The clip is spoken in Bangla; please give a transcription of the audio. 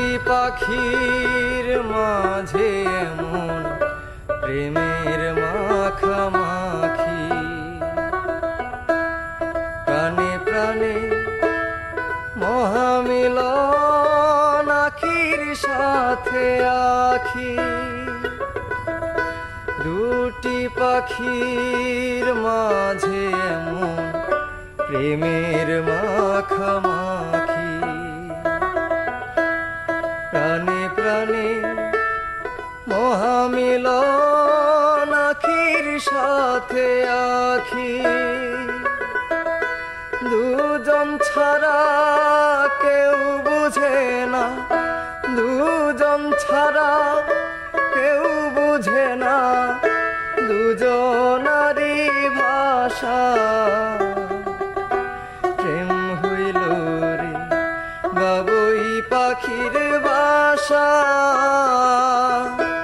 প্রতি পাখির মাঝে এমন প্রেমের মাখামাখি। প্রাণে প্রাণে মহামিল আখির সাথে আখি। দুটি পাখির মাঝে এমন প্রেমের মাখামাখি। প্রাণে মহামিলন আখির সাথে আখি। দুজন ছাড়া কেউ বুঝে না, দুজন ছাড়া কেউ বুঝে না, দুজনারই ভাষা। পাখির বাসা।